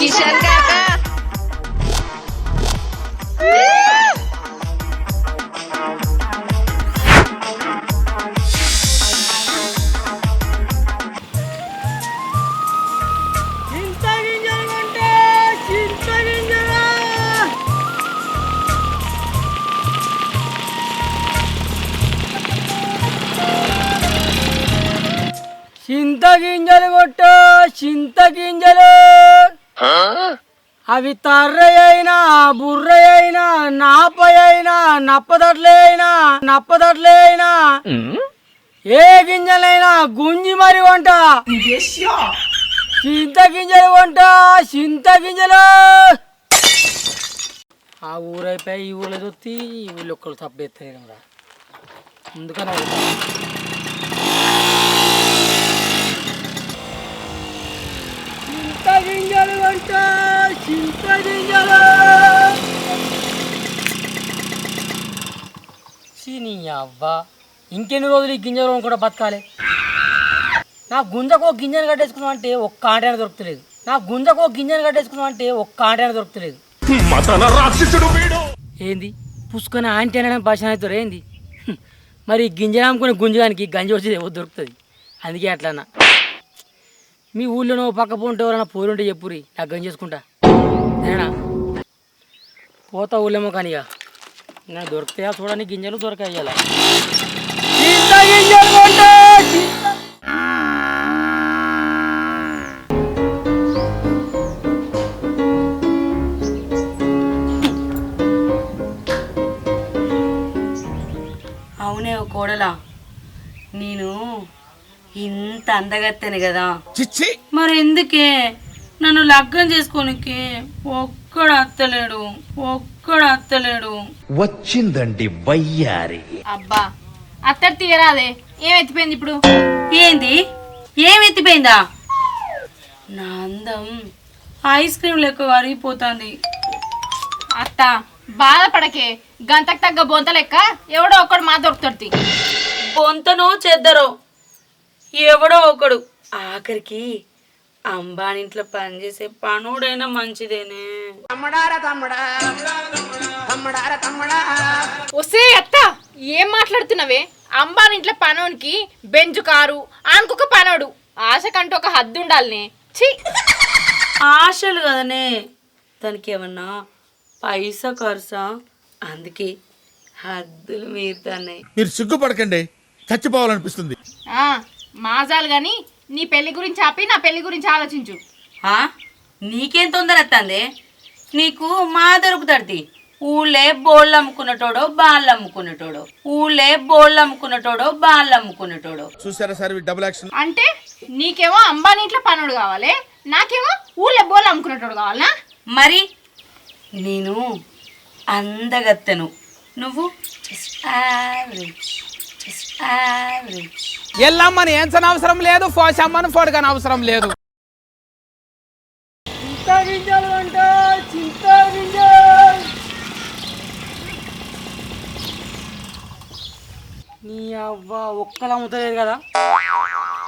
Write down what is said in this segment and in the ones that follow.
Kishan ka అవి తర్ర అయినా బుర్ర అయినా నాప అయినా నప్పదట్లే అయినా నప్పదట్లే అయినా ఏ గింజలైనా గుంజి మరి వంట. చింత గింజలు వంట చింత గింజలు. ఆ ఊరైపోయి ఈ ఊళ్ళో చూస్తే ఈ ఊళ్ళో ఒక్కరు తప్పు ఎత్తాయి కదా అందుకని. చింత గింజలు వంట. నీ అవ్వ ఇంకెన్ని రోజులు ఈ గింజలు కూడా బతకాలి? నా గుంజకు ఒక గింజను కట్టేసుకున్నాం అంటే ఒక్క ఆటైనా దొరుకుతలేదు. నా గుంజకు ఒక గింజను కట్టేసుకున్నాం అంటే ఒక్క ఆటైనా దొరుకుతలేదు. ఏంది? పుసుకొని ఆంటీ భాష అవుతారు ఏంది. మరి గింజలు అమ్ముకునే గుంజగానికి గంజి వచ్చేది ఎవరు దొరుకుతుంది? అందుకే అట్లన్నా. మీ ఊళ్ళో పక్క పోంటే ఎవరైనా పోరుంటే చెప్పురి లగ్గం చేసుకుంటా నేనా పోతా ఊళ్ళేమో కానీ ఇక. ఇంకా దొరుకుతాయా చూడని గింజలు దొరకాయి ఇలా అవునే కోడలా. నేను ఇంత అందగత్తెను కదా. మరి ఎందుకే నన్ను లగ్గం చేసుకోనికి ఒక్కడు అత్తలేడు ఒక్కడు అత్తలేడు. వచ్చిందండి వయ్యారి. అబ్బా అత్తడి తీయరాదే ఏం ఎత్తిపోయింది ఇప్పుడు? ఏంది? ఏం ఎత్తిపోయిందా? నా అందం ఐస్ క్రీమ్ లెక్క కరిగిపోతుంది. అత్త బాధపడకే గంతకు తగ్గ బొంత లెక్క ఎవడో ఒక్కడు మా దొరుకుతుంది బొంతనో చెద్దరో ఎవడో ఒకడు. ఆఖరికి అంబానింట్లో పనిచేసే పనుడైనా మంచిదేనే. వస్తే అత్త ఏం మాట్లాడుతున్నావే? అంబాని ఇంట్లో పనోనికి బెంచు కారు ఆనుకొక పనోడు. ఆశకంటూ ఒక హద్దు ఉండాలనే. ఛీ. ఆశలు కదనే. దానికి ఏమన్నా పైసా ఖర్చా? అందుకే హద్దులు మీరుతున్నాయి. మీరు సిగ్గుపడకండి. చచ్చిపోవాలనిపిస్తుంది. ఆ, మాజాలు గాని నీ పెళ్ళి గురించి ఆపి నా పెళ్ళి గురించి ఆలోచించు. ఆ? నీకేం తొందర వస్తుంది నీకు మా దొరుకుతాడు ఊళ్ళే బోళ్ళు అమ్ముకున్నటోడో బాళ్ళు అమ్ముకున్నటోడో. ఊళ్ళే బోళ్ళు అమ్ముకున్నటోడో బాళ్ళు అమ్ముకున్నటోడో. చూసారా సార్ డబుల్ యాక్షన్ అంటే నీకేమో అంబానీ ఇంట్లో పనుడు కావాలి నాకేమో ఊళ్ళో బోల్ అమ్ముకునేటోడు కావాలనా? మరి? నేను అందగత్తెను. నువ్వు? just average. ఎల్లమ్మని ఏంచని అవసరం లేదు పోషమ్మని పొడగని అవసరం లేదు నీ అవ్వ ఒక్కలు అమ్ముతలేదు కదా?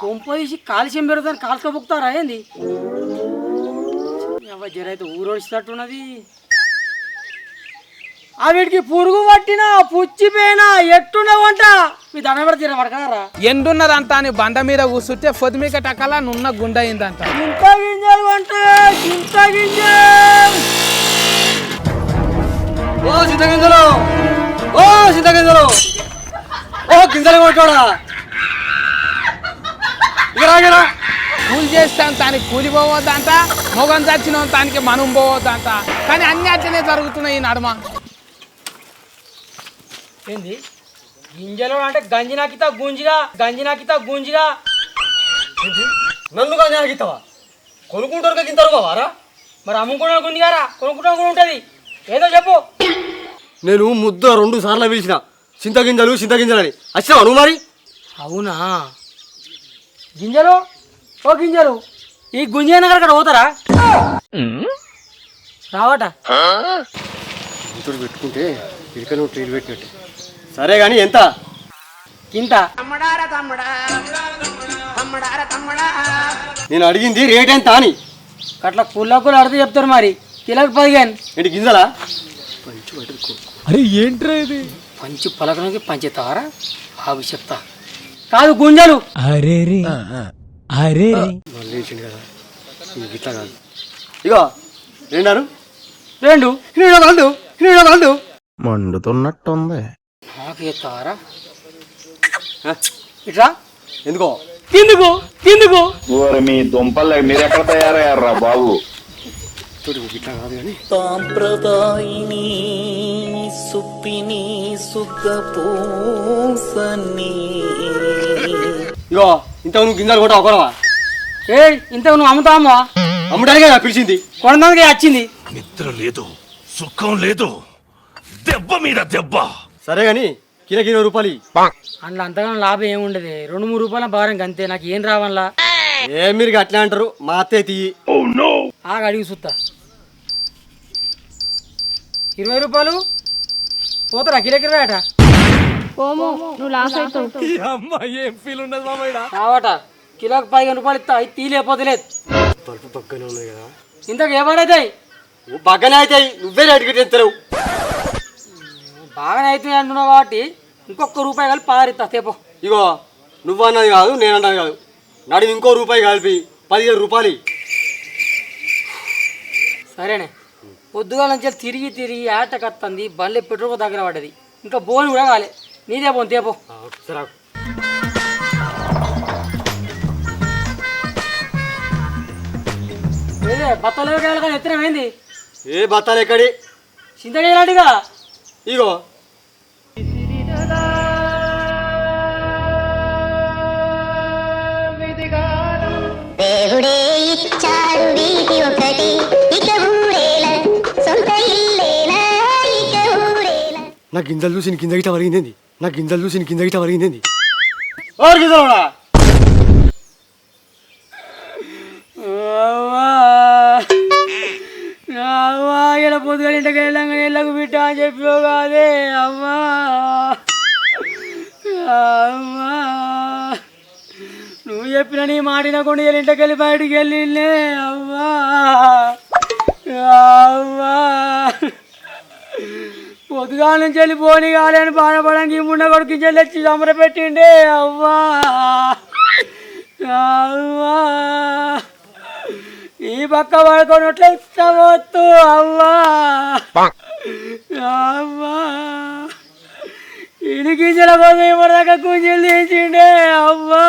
కొంపదీసి కాలుష్యం పెరుగుతాను కాలుక బుక్తారా ఏంది? అవ్వ జర అయితే ఊరొడిచినట్టున్నది ఆ వీటికి పురుగు పట్టినా పుచ్చిపోయినా ఎట్టున్నావంట? మీ దండం పెడితే జర పడకరారా? ఎండున్నదంతా అని బండ మీద కూర్చుంటే పొద్దుమిక టకలా నున్న గుండె అయిందంట. చింత గింజలు వంట చింత గింజలు. ఓ గింజలు ఓ గింజలు ఓ గింజలు కొట్టాడా? ఇగరా కూలి చేస్తాం దానికి కూలి పోవద్దంట మొగం చచ్చిన దానికి మనం పోవద్దంట. కానీ అన్ని అట్లనే జరుగుతున్నాయి ఈ నడుమ. ఏంది? గింజలు అంటే గంజి నాకితా గుంజిగా గంజి నాకితా గుంజిగా నన్ను గంజి నాకితావా కొనుక్కుంటారు గింతరు వారా మరి అమ్ముకుంటా గుంజిగారా కొనుక్కుంటా కూడా ఉంటుంది. ఏదో చెప్పు. నేను ముద్ద రెండు సార్లు పిలిచిన. చింతగింజలు చింతగింజలని వచ్చినావా నువ్వు మరి? అవునా? గింజలు? ఓ గింజలు. ఈ గుంజైన అక్కడ పోతారా? రావట. ఇంతుడు పెట్టుకుంటే ఇక నువ్వు ట్రీలు పెట్టినట్టు. సరే కానీ ఎంత? కింత నేను అడిగింది రేట్ ఎంత అని. అట్లా కుళ్ళ కూడా అడితే చెప్తారు మరి. కిలోకి పదిహేను. ఏంటి గింజలా? పంచి పట్టుకో పంచి పలకడానికి పంచుతారా బాగు చెప్తా. కాదు గుంజలు. మళ్ళీ వేసిండు కదా. ఇది ఇట్లా కాదు. ఇగో రెండారు రెండు. కాదు కాదు మండుతున్నట్టుంది. నాకు ఎత్తారా ఇట్లా ఎందుకో? మీ దుంపలు మీరు ఎక్కడ తయారయ్యారా బాబు? చూడు ఇట్లా కాదు కానీ. సాంప్రదాయిని సుప్పిని సుఖపూసని. ఇగో ఇంత నువ్వు గింజలు కూడా ఒకరవా ఏ ఇంత నువ్వు అమ్ముతామా అమ్మడానికే పిలిచింది. కొనడానికి వచ్చింది. నిద్ర లేదు సుఖం లేదు. దెబ్బ మీద దెబ్బ. సరే కానీ కిలోకి ఇరవై రూపాయలు. అందులో అంతగానో లాభం ఏముండదు రెండు మూడు రూపాయల భారం అంతే నాకు ఏం రావన్లా ఏ మీరు అట్లా అంటారు? మా అత్తే తీయి. ఆగా అడిగి చూస్తా. ఇరవై రూపాయలు? పోతారా? కిలోకి ఇరవై అట రావట. కిలోకి పదిహేను రూపాయలు ఇస్తా. ఇది తీలేకపోతలేదు బల్బు పక్కనే ఉన్నాయి కదా. ఇంతకు బాగానే అవుతాయి నువ్వే రేటుకి తెస్తారు అవుతున్నాయి అంటున్నావు కాబట్టి ఇంకొక రూపాయి కలిపి పారిస్తా తేపో. ఇగో నువ్వు అన్నది కాదు నేను అన్నది కాదు. నడివి ఇంకో రూపాయి కలిపి పదిహేను రూపాయలు. సరేనే. పొద్దుగాల నుంచి తిరిగి తిరిగి ఆట కత్తంది బండ్లు పెట్రోల్ దగ్గర పడ్డది. ఇంకా బోన్ కూడా కాలే. నీదే పోను తేపో. సరే బత్తలు కానీ ఎత్తనమైంది ఏ బత్తాలు ఎక్కడి? చింతకాయలాంటిగా ఇగో నా గింజలు చూసి కింద గిట్ట వరిగింది నా గింజలు చూసి కింద గిట్ట వరిగింది ఓరు గింజలు అవ్వా. ఇక్కడ పొద్దుగా ఇంటికి వెళ్ళాక ఇళ్ళకు బిడ్డ అని చెప్పావు కాదే. అమ్మా అమ్మా నువ్వు చెప్పిన నీ మాటిన కొన్ని ఇంటికి వెళ్ళి బయటికి వెళ్ళిలే అమ్మా అమ్మా పొద్దుగా నుంచి వెళ్ళి పోనీ కాలేని బాధపడానికి ఈ ముండ కొడుకు చెల్లి సమర పెట్టిండే. అవ్వా. అవ్వా. ఈ పక్క పడుకొని అట్లా ఇష్టవద్దు అవ్వా. అవ్వా. ఇది గింజల కోసం ఇప్పటిదాకా గుంజలు తీసిండే. అవ్వా.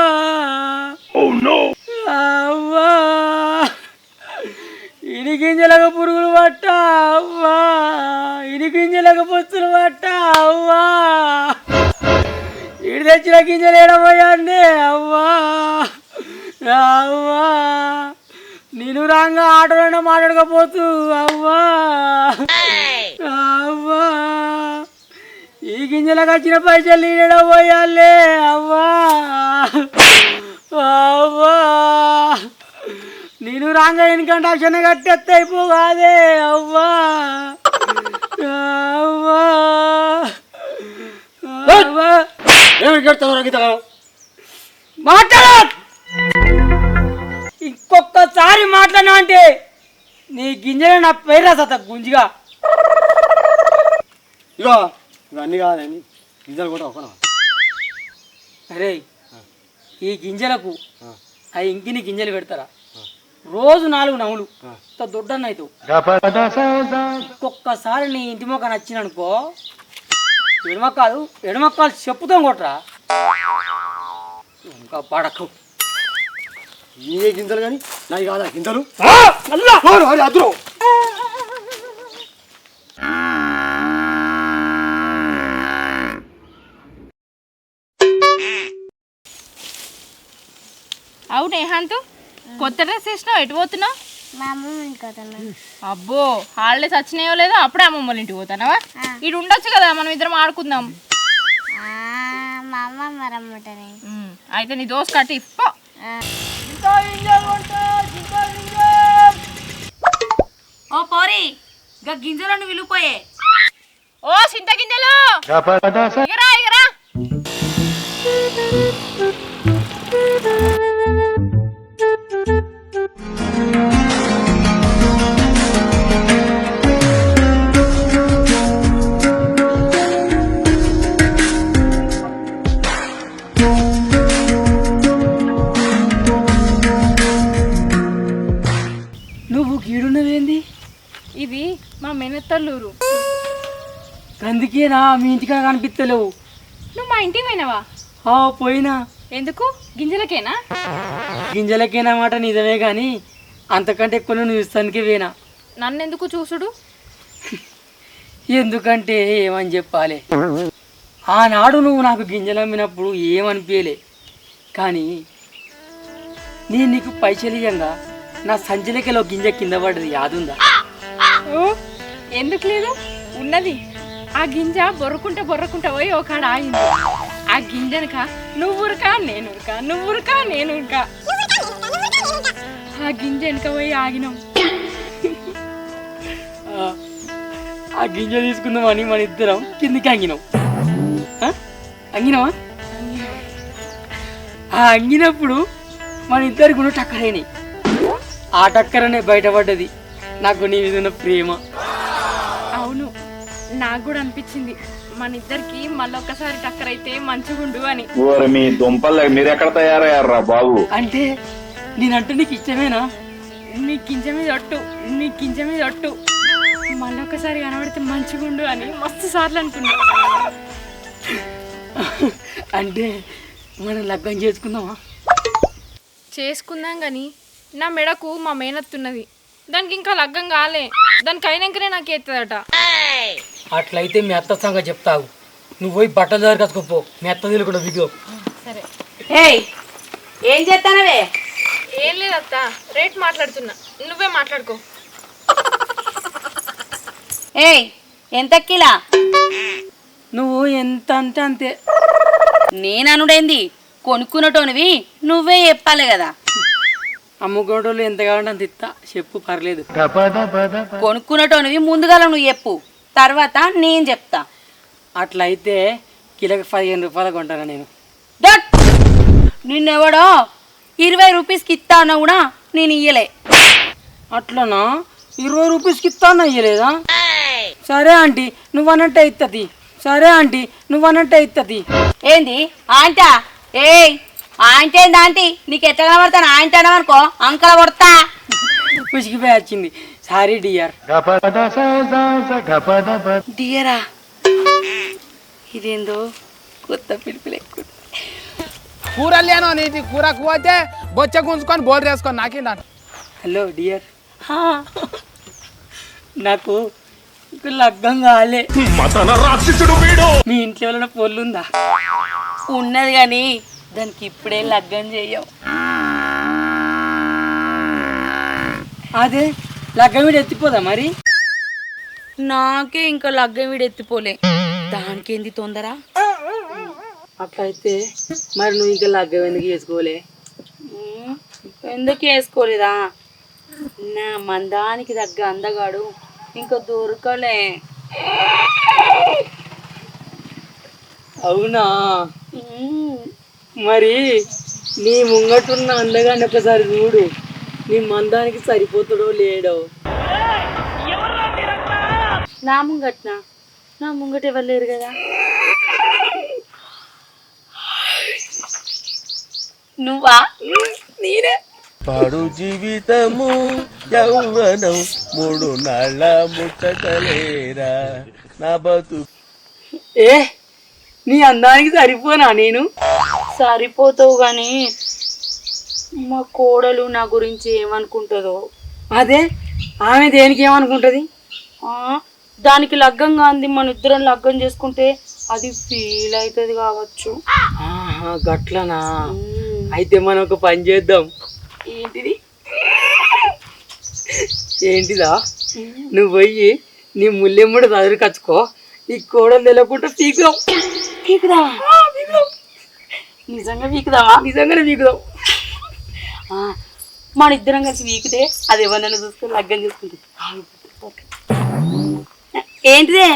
అవ్వా. ఇడి గింజలకు పురుగులు పట్ట అవ్వా. ఇడి గింజలకు పట్ట అవ్వా. ఇడి తెచ్చిన గింజలు ఏడబోయండి అవ్వా. అవ్వా. నేను రాంగా ఆటోలో మాట్లాడకపోతూ అవ్వా. అవ్వా. ఈ గింజలకు వచ్చిన పైసలు ఈడబోయాలే అవ్వా. అవ్వా. నేను రాంగా ఎన్నికంటే అక్షణ కట్టెత్త అయిపోగాదే అవ్వా. అవ్వా. అవ్వా. ఏమి కడతావు గీత? మాట్లాడ! ఇంకొకసారి మాట్లాడినా అంటే నీ గింజలు నా పేరు సత గుంజిగా. ఇగో ఇవన్నీ కాదని గింజలు కూడా ఒకరా అరే ఈ గింజలకు ఆ ఇంకిని గింజలు పెడతారా? రోజు నాలుగు నవ్వులు. ఇంత దొడ్డన్న అవుతావు ఒక్కొక్కసారి నీ ఇంటి మొక్క నచ్చిననుకో ఎడమక్కాలు ఎడమక్కాలు చెప్పుతాం కొట్రా ఇంకా పడకు. ఏ గింజలు కానీ నాయి కాదా గింజలు. అద్దురు. అవునే హంతు? కొత్త డ్రెస్ వేసినావు ఎటు పోతున్నావు? మా ఇంకోతున్నా అబ్బో హాలిడేస్ వచ్చినాయో లేదో అప్పుడే అమ్మమ్మ వాళ్ళ ఇంటికి పోతానవా ఇటు ఉండొచ్చు కదా మనం ఇద్దరం ఆడుకుందాం. మా అమ్మ మరమ్ముటని ఉమ్, అయితే నీ దోశ కట్టి పో ఓ పోరి గా గింజలను విలుపోయే. ఓ చింత గింజలు! ఇగరా ఇగరా. ఇది మా మెనత్తల్లూరు. అందుకేనా మీ ఇంటికాడ కనిపిస్తలేవు. నువ్వు మా ఇంటికి పోయినావా? ఆ పోయినా. ఎందుకు? గింజలకేనా? గింజలకేనా మాట నిజమే కానీ అంతకంటే ఎక్కువ నువ్వు ఇస్తానికి పోయినా. నన్నెందుకు చూసుడు? ఎందుకంటే ఏమని చెప్పాలి? ఆనాడు నువ్వు నాకు గింజలు అమ్మినప్పుడు ఏమనిపించలే కానీ నేను నీకు పైసలు ఇయ్యంగా నా సంచలకెలో గింజ కింద పడ్డది యాదుందా? ఎందుకు లేదు? ఉన్నది. ఆ గింజ బొర్రకుంట బొర్రకుంట పోయి ఒకడ ఆగింది. ఆ గింజనక నువ్వురుకా నేనురుకా నువ్వురుకా నేనురుకా. ఆ గింజ వెనక పోయి ఆగినాం. ఆ, గింజ తీసుకుందామని మన ఇద్దరం కిందికి అంగినాం. అంగినావా ఆ అంగినప్పుడు మన ఇద్దరు గుణ టక్కరైనాయి. ఆ టక్కరనే బయటపడ్డది. నాకు నీ మీద ఉన్న ప్రేమ. అవును నాకు కూడా అనిపించింది మన ఇద్దరికి మళ్ళొక్కసారి టక్కర్ అయితే మంచిగుండు అని. ఓరి మీ దుంపలు మీరు ఎక్కడ తయారయ్యారా బాబు? అంటే నేనంటే నీకు ఇష్టమేనా నీ గింజ మీద ఒట్టు నీ గింజ మీద ఒట్టు మళ్ళొక్కసారి కనబడితే మంచిగుండు అని మస్తు సార్లు అనుకున్నా అంటే మనం లగ్గం చేసుకుందామా? చేసుకుందాం కానీ నా మెడకు మా మేనత్తున్నది. దానికి ఇంకా లగ్గం కాలే. దానికి అయినాకనే నాకు ఎత్తదట. అట్లయితే మీ అత్త సంగతి చెప్తావు. నువ్వు పోయి బట్టలు దగ్గర కచ్చుకోపో మీ అత్త కూడా విగో సరే. ఏయ్ ఏం చేస్తానవే ఏం లేదత్త రేట్ మాట్లాడుతున్నా. నువ్వే మాట్లాడుకో. ఏయ్ ఎంత కిలా? నువ్వు ఎంత అంటే అంతే. నేననుడేంది? కొనుక్కున్నటోనివి నువ్వే చెప్పాలి కదా. అమ్ముకోటోళ్ళు ఎంత కావాలంటే అంత ఇస్తా చెప్పు పర్లేదు. కొనుక్కున్నటోనివి ముందుగా నువ్వు చెప్పు. తర్వాత నేను చెప్తా. అట్లయితే కిలోకి పదిహేను రూపాయలు కొంటాను నేను. దట్! నిన్నెవడో ఇరవై రూపీస్కి ఇస్తా అన్నా కూడా నేను ఇయ్యలే. అట్లనా? ఇరవై రూపీస్కి ఇస్తాను అయ్యలేదా సరే ఆంటీ నువ్వు అన్నట్టే ఇస్తుంది సరే ఆంటీ నువ్వు అన్నట్టే ఇస్తుంది ఏంది? ఆంటా? ఏయ్! ఆంటీ ఏంది ఆంటీ? నీకు ఎట్లా కనబడతాను? ఆంటీ అనవనుకో అంకల కొడతా. పుసికిపోయి వచ్చింది సారీ డియర్ డియరా ఇదేందో కొత్త పిలుపులు ఎక్కువ కూరలేనో నీటి కూరకు పోతే బొచ్చ గుంజుకొని బోల్ వేసుకొని నాకిందంట హలో డియర్ నాకు లగ్గం కాలే. మతన రాక్షసుడు వీడు. మీ ఇంట్లో ఏమైనా పొల్లు ఉందా ఉన్నది కానీ దానికి ఇప్పుడే లగ్గం చెయ్యం అదే లగ్గం వీడు ఎత్తిపోదా మరి? నాకే ఇంకా లగ్గం వీడు ఎత్తిపోలే. దానికేంది తొందర? అట్లయితే మరి నువ్వు ఇంకా లగ్గం ఎందుకు చేసుకోలే? ఉమ్, ఎందుకు వేసుకోలేదా నా మందానికి తగ్గ అందగాడు ఇంకా దొరకలే. అవునా? మరి నీ ముంగటున్న అందగాన్ని ఒకసారి చూడు. నీ మందానికి సరిపోతాడో లేడో. నా ముంగట్న? నా ముంగట ఎవరు లేరు కదా? నువ్వా? నేనే. పాడు జీవితము యౌవనం మూడు నాళ్ళ ముచ్చటలేరా? నా బతు ఏ? నీ అందానికి సరిపోనా నేను? సరిపోతావు కానీ మా కోడలు నా గురించి ఏమనుకుంటుందో. అదే? ఆమె దేనికి ఏమనుకుంటది? దానికి లగ్గంగా అంది మన ఇద్దరం లగ్గం చేసుకుంటే అది ఫీల్ అవుతుంది కావచ్చు. గట్లనా? అయితే మనం ఒక పని చేద్దాం. ఏంటిది? ఏంటిదా? నువ్వు పోయి నీ ముల్లెమ్మడి చదువు కచ్చుకో. నీ కోడలు తెలియకుండా పీకుదాం పీకుదా. నిజంగా పీకుదావా నిజంగానే పీకుదాం. ఆ, మన ఇద్దరం కలిసి వీకితే అది ఎవరినైనా చూసుకొని లగ్గం చేసుకుంటుంది. ఏంటిదే?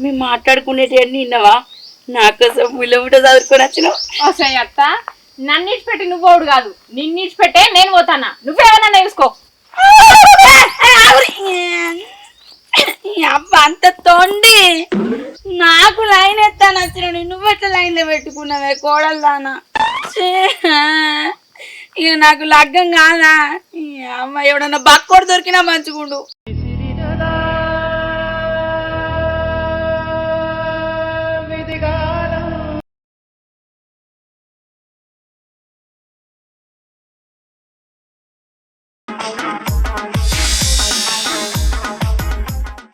మేము మాట్లాడుకునేటి విన్నావా? నాకోసం ముల్లెముట చదువుకొని వచ్చినావు. వస్తాయి అత్త నన్ను ఇచ్చిపెట్టి నువ్వు పోడు కాదు. నిన్ను ఇచ్చిపెట్టే నేను పోతానా? నువ్వేమన్నా చూసుకో ఈ అబ్బ అంత తొండి. నాకు లైన్ ఎత్తాను వచ్చిన నువ్వు ఎట్లా లైన్లో పెట్టుకున్నావే కోడలు దానా? ఇక నాకు లగ్గం కాదా? అమ్మ ఎవడన్నా బక్కోడు దొరికినా మంచిగుండు.